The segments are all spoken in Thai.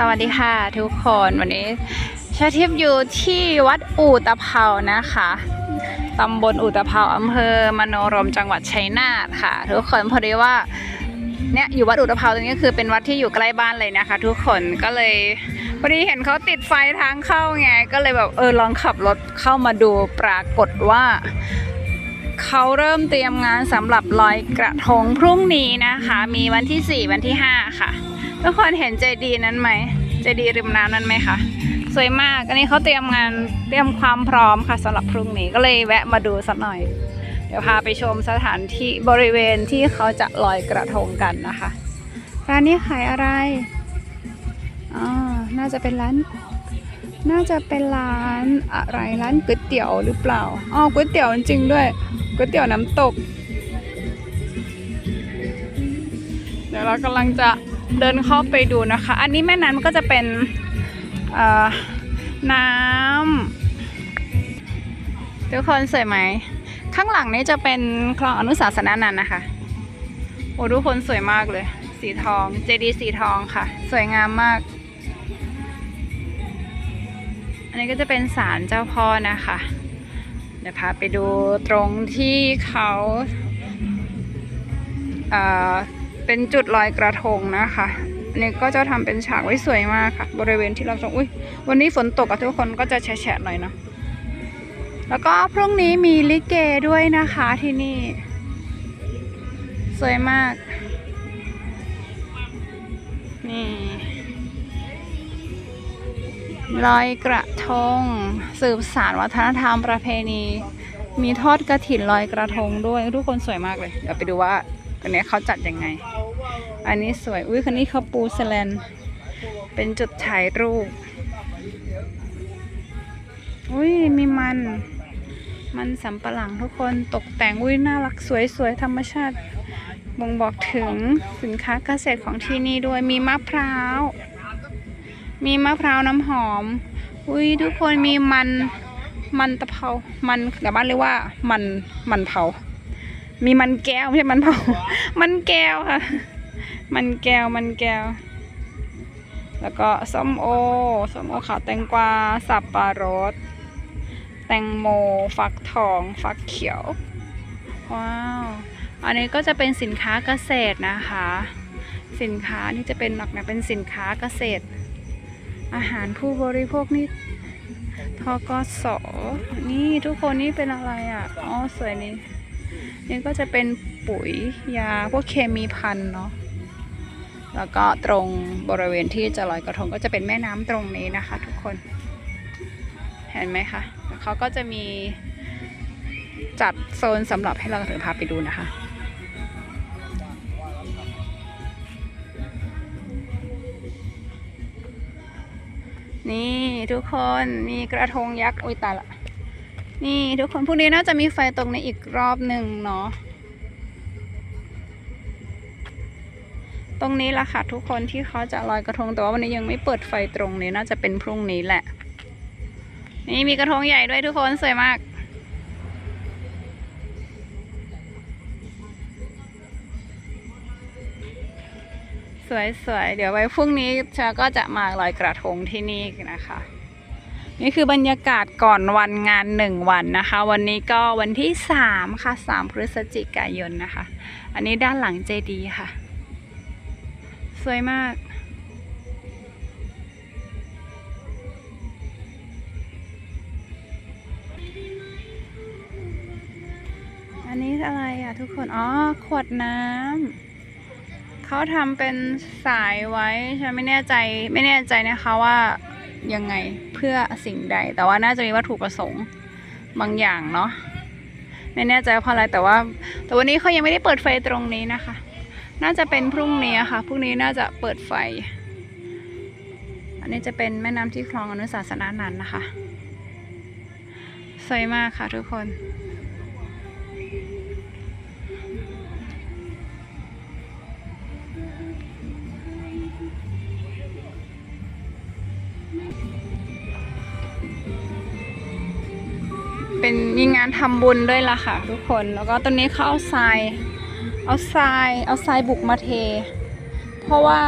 สวัสดีค่ะทุกคนวันนี้ชาทิพย์อยู่ที่วัดอู่ตะเภานะคะตำบลอู่ตะเภาอำเภอมโนรมจังหวัดชัยนาทค่ะ ทุกคนพอดีว่าเนี่ยอยู่วัดอู่ตะเภาตรงนี้คือเป็นวัดที่อยู่ใกล้บ้านเลยนะคะ ทุกคนก็เลยพอดีเห็นเขาติดไฟทางเข้าไง ก็เลยแบบเออลองขับรถเข้ามาดูปรากฏว่า เขาเริ่มเตรียมงานสำหรับลอยกระทงพรุ่งนี้นะคะ มีวันที่ 4 วันที่ 5 ค่ะ ทุกคนเห็นเจดีย์นั้นไหมเจดีย์ริมน้ำนั้นไหมคะสวยมากอันนี้เขาเตรียมงานเตรียมความพร้อมค่ะสำหรับพรุ่งนี้ก็เลยแวะมาดูสักหน่อย เดี๋ยวพาไปชมสถานที่บริเวณที่เขาจะลอยกระทงกันนะคะร้านนี้ขายอะไรอ๋อน่าจะเป็นร้านน่าจะเป็นร้านอะไรร้านก๋วยเตี๋ยวหรือเปล่า อ๋อก๋วยเตี๋ยวจริงด้วย ก๋วยเตี๋ยวน้ำตก เดี๋ยวเรากำลังจะเดินเข้าไปดูนะคะ อันนี้แม่น้ำก็จะเป็นน้ำทุกคนสวยไหม ข้างหลังนี้จะเป็นคลองอนุสาสนานันนะคะ โอ้ทุกคนสวยมากเลย สีทอง เจดีสีทองค่ะ สวยงามมาก อันนี้ก็จะเป็นศาลเจ้าพ่อนะคะ ดี๋ยวพาไปดูตรงที่เขาเอ่อเป็นจุดลอยกระทงนะคะนนี้ก็จะทำเป็นฉากไว้สวยมากค่ะ บริเวณที่เราชมอุ้ยวันนี้ฝนตกอะทุกคนก็จะแฉะหน่อยเนาะแล้วก็พรุ่งนี้มีลิเกด้วยนะคะที่นี่ สวยมาก นี่ ลอยกระทง สืบสารวัฒนธรรมประเพณี มีทอดกระถิ่นลอยกระทงด้วยทุกคนสวยมากเลยเดี๋ยวไปดูว่าคนนี้เขาจัดยังไง อันนี้สวยอุ้ยคนนี้เขาปูสแลนเป็นจุดถ่ายรูปอุ้ยมีมัน มันสำปะหลังทุกคนตกแต่งอุ้ยน่ารักสวยสวยธรรมชาติบ่งบอกถึงสินค้าเกษตรของที่นี่ด้วยมีมะพร้าว มีมะพร้าวน้ำหอม อุ้ยทุกคนมีมันมันตะเภา มันแต่บ้านเรียกว่ามันมันเผา มีมันแก้วไม่ใช่มันเผา มันแก้วค่ะ มันแก้วมันแก้ว แล้วก็ส้มโอส้มโอขาวแตงกวาสับปะรด แตงโมฟักทองฟักเขียว ว้าว อันนี้ก็จะเป็นสินค้าเกษตรนะคะ สินค้านี่จะเป็นหลักเนี่ยเป็นสินค้าเกษตร อาหารผู้บริโภคนี่ทกสนี่ทุกคนนี่เป็นอะไรอะ อ๋อสวยนี่นี่ก็จะเป็นปุ๋ยยาพวกเคมีพันเนาะแล้วก็ตรงบริเวณที่จะลอยกระทงก็จะเป็นแม่น้ำตรงนี้นะคะ ทุกคน เห็นไหมคะเขาก็จะมีจัดโซนสำหรับให้เราถึงพาไปดูนะคะ นี่ทุกคนมีกระทงยักษ์อุ้ยตายละ นี่ทุกคนพรุ่งนี้น่าจะมีไฟตรงนี้อีกรอบหนึ่งเนาะตรงนี้ละค่ะทุกคนที่เขาจะลอยกระทงแต่ว่าวันนี้ยังไม่เปิดไฟตรงนี้น่าจะเป็นพรุ่งนี้แหละ นี่มีกระทงใหญ่ด้วยทุกคนสวยมาก สวยสวยเดี๋ยวไว้พรุ่งนี้เชาก็จะมาลอยกระทงที่นี่นะคะ นี่คือบรรยากาศก่อนวันงานหนึ่งวันนะคะ วันนี้ก็วันที่สามค่ะสามพฤศจิกายนนะคะ อันนี้ด้านหลังเจดีย์ค่ะ สวยมากอันนี้อะไรอะทุกคน อ๋อ ขวดน้ำ เขาทำเป็นสายไว้ฉันไม่แน่ใจไม่แน่ใจนะคะว่ายังไงเพื่อสิ่งใด แต่ว่าน่าจะมีวัตถุประสงค์บางอย่างเนาะไม่แน่ใจเพราะอะไรแต่ว่า แต่วันนี้เขายังไม่ได้เปิดไฟตรงนี้นะคะ น่าจะเป็นพรุ่งนี้ค่ะพรุ่งนี้น่าจะเปิดไฟ อันนี้จะเป็นแม่น้ำที่คลองอนุสาสนานันนะคะสวยมากค่ะทุกคน เป็นมีงานทำบุญด้วยล่ะค่ะ ทุกคนแล้วก็ตอนนี้เขาเอาทราย เอาทรายเอาทรายบุกมาเท เพราะว่า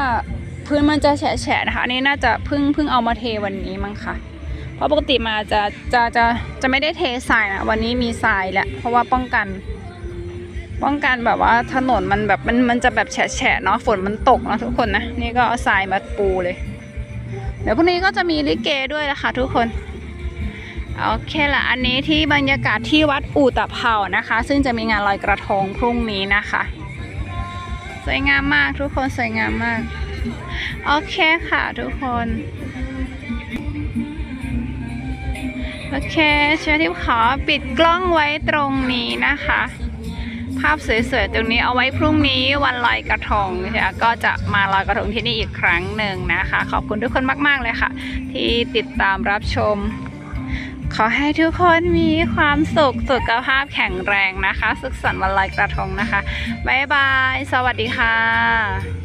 พื้นมันจะแฉะๆนะคะอันนี้น่าจะเพิ่งเพิ่งเอามาเทวันนี้มั้งค่ะ เพราะปกติมาจะจะจะจะไม่ได้เททรายนะวันนี้มีทรายแหละเพราะว่าป้องกัน ป้องกันแบบว่าถนนมันแบบมันมันจะแบบแฉะๆเนาะฝนมันตกนะทุกคนนะนี่ก็เอาทรายมาปูเลย เดี๋ยวพรุ่งนี้ก็จะมีลิเกด้วยนะคะทุกคน โอเคละอันนี้ที่บรรยากาศที่วัดอู่ตะเภานะคะ ซึ่งจะมีงานลอยกระทงพรุ่งนี้นะคะ สวยงามมากทุกคนสวยงามมาก โอเคค่ะทุกคน โอเคเชฟทิพขอปิดกล้องไว้ตรงนี้นะคะ ภาพสวยๆตรงนี้เอาไว้พรุ่งนี้วันลอยกระทงนะคะก็จะมาลอยกระทงที่นี่อีกครั้งหนึ่งนะคะ ขอบคุณทุกคนมากๆเลยค่ะ ที่ติดตามรับชม ขอให้ทุกคนมีความสุขสุขภาพแข็งแรงนะคะ สุขสันต์วันลอยกระทงนะคะ บ๊ายบาย สวัสดีค่ะ